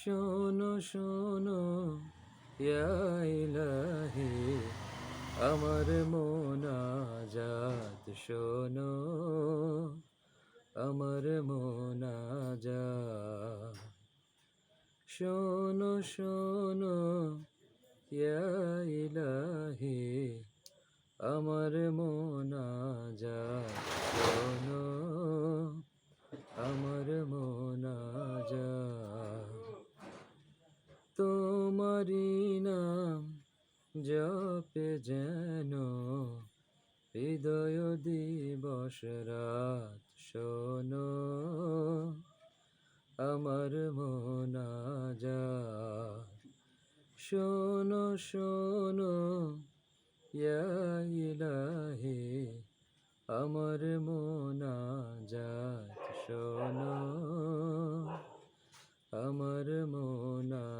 শোনো শোনো ইলাহি আমার মোনাজাত শোনো আমার মোনাজাত শোনো শোনো ইলাহি আমার মোনাজাত তোমারি নাম জপে যেন হৃদয় দিবস রাত শোনো। আমার মোনাজাত শোনো শোনো ইলাহি। আমার মোনাজাত শোনো। আমার মোনাজাত